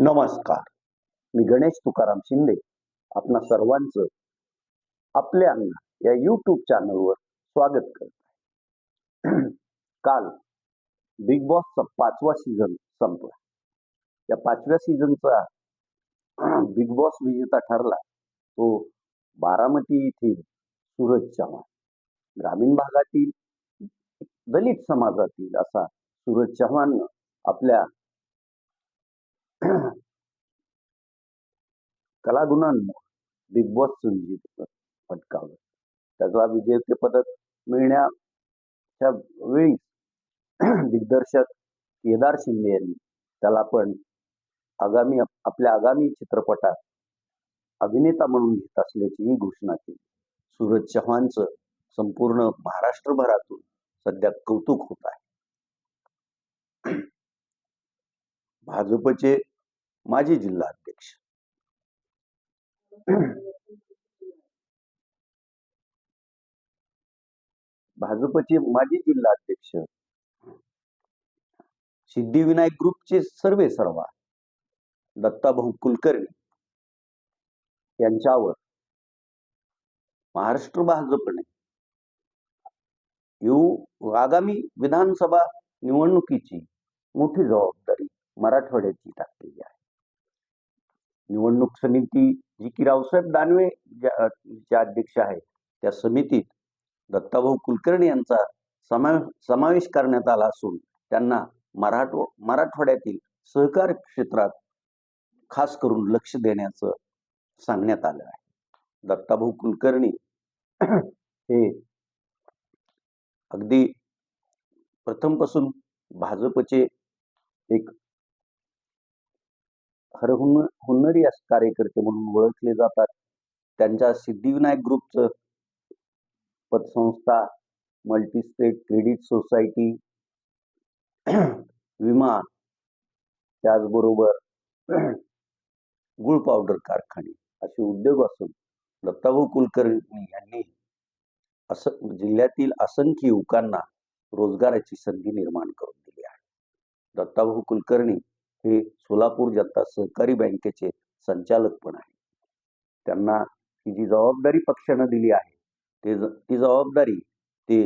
नमस्कार. मी गणेश तुकाराम शिंदे. आपणा सर्वांचं आपल्या अण्णा या यूट्यूब चॅनलवर स्वागत करत आहे काल बिग बॉसचा पाचवा सीझन संपला. या पाचव्या सीझनचा बिग बॉस विजेता ठरला. तो बारामती येथील सूरज चव्हाण. ग्रामीण भागातील दलित समाजातील असा सूरज चव्हाण आपल्या कलागुणांमुळे बिग बॉसचं विजेतेपद पटकावलं त्याचा विजेते पदक मिळण्याच्या वेळी दिग्दर्शक केदार शिंदे यांनी त्याला पण आगामी आपल्या आगामी चित्रपटात अभिनेता म्हणून घेत असल्याचीही घोषणा केली. सूरज चव्हाणचं संपूर्ण महाराष्ट्रभरातून सध्या कौतुक होत आहे. भाजपचे माजी जिल्हा अध्यक्ष. भाजपचे माजी जिल्हा अध्यक्ष. सिद्धिविनायक ग्रुपचे सर्वे सर्वा. दत्ताभाऊ कुलकर्णी. यांच्यावर. महाराष्ट्र भाजपने. येऊ आगामी विधानसभा निवडणुकीची मोठी जबाबदारी मराठवाड्याची टाकली निवडणूक समिती जी की रावसाहेब दानवे ज्या ज्या अध्यक्ष आहेत त्या समितीत दत्ताभाऊ कुलकर्णी यांचा समा समावेश करण्यात आला असून त्यांना मराठव मराठवाड्यातील सहकार क्षेत्रात खास करून लक्ष देण्याचं सांगण्यात आलं आहे. दत्ताभाऊ कुलकर्णी हे अगदी प्रथमपासून भाजपचे एक हरहुन हुन्नरी अस कार्यकर्ते म्हणून ओळखले जातात. त्यांच्या सिद्धिविनायक ग्रुपचं पतसंस्था मल्टीस्टेट क्रेडिट सोसायटी विमा त्याचबरोबर गुळ पावडर कारखाने असे उद्योग असून दत्ताभाऊ कुलकर्णी यांनी असं जिल्ह्यातील असंख्य युवकांना रोजगाराची संधी निर्माण करून दिली आहे. दत्ताभाऊ कुलकर्णी हे सोलापूर जनता सहकारी बँकेचे संचालक पण आहे त्यांना ही जी जबाबदारी पक्षानं दिली आहे ते ती जबाबदारी ते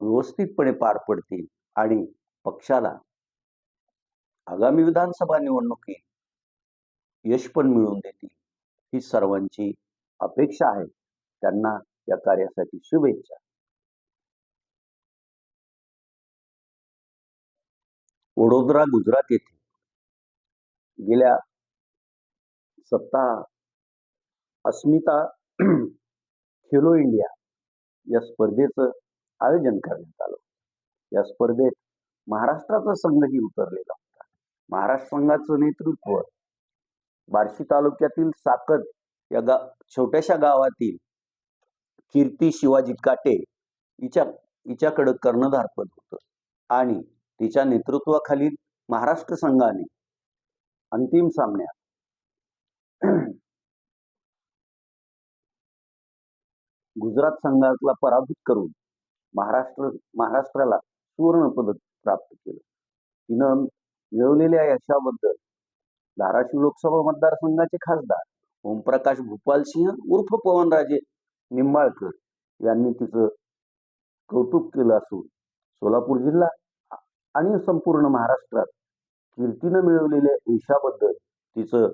व्यवस्थितपणे पार पडतील आणि पक्षाला आगामी विधानसभा निवडणुकीत यश पण मिळवून देतील ही सर्वांची अपेक्षा आहे. त्यांना या कार्यासाठी शुभेच्छा. वडोदरा गुजरात येथे गेल्या सप्ताह अस्मिता खेलो इंडिया या स्पर्धेचं आयोजन करण्यात आलं या स्पर्धेत महाराष्ट्राचा संघही उतरलेला होता. महाराष्ट्र संघाचं नेतृत्व बार्शी तालुक्यातील साकत या गा छोट्याशा गावातील कीर्ती शिवाजी काटे हिच्या हिच्याकडं कर्णधारपद होतं. आणि तिच्या नेतृत्वाखाली महाराष्ट्र संघाने अंतिम सामन्यात गुजरात संघाला पराभूत करून महाराष्ट्र महाराष्ट्राला सुवर्ण पदक प्राप्त केलं. तिनं मिळवलेल्या यशाबद्दल धाराशिव लोकसभा मतदारसंघाचे खासदार ओमप्रकाश भूपालसिंह उर्फ पवनराजे निंबाळकर यांनी तिचं कौतुक केलं असून सोलापूर जिल्हा आणि संपूर्ण महाराष्ट्रात कीर्तीनं मिळवलेल्या यशाबद्दल तिचं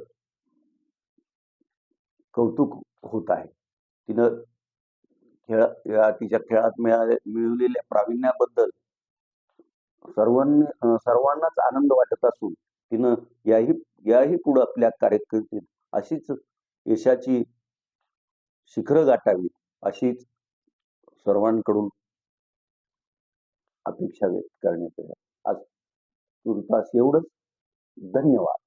कौतुक होत आहे. तिनं खेळ या तिच्या खेळात मिळाले मिळवलेल्या प्रावीण्याबद्दल सर्वांनी सर्वांनाच आनंद वाटत असून तिनं याही याही पुढे आपल्या कार्यकर्तीत अशीच यशाची शिखरं गाठावी अशीच सर्वांकडून अपेक्षा व्यक्त करण्यात आज तुर्तास एवढंच. धन्यवाद.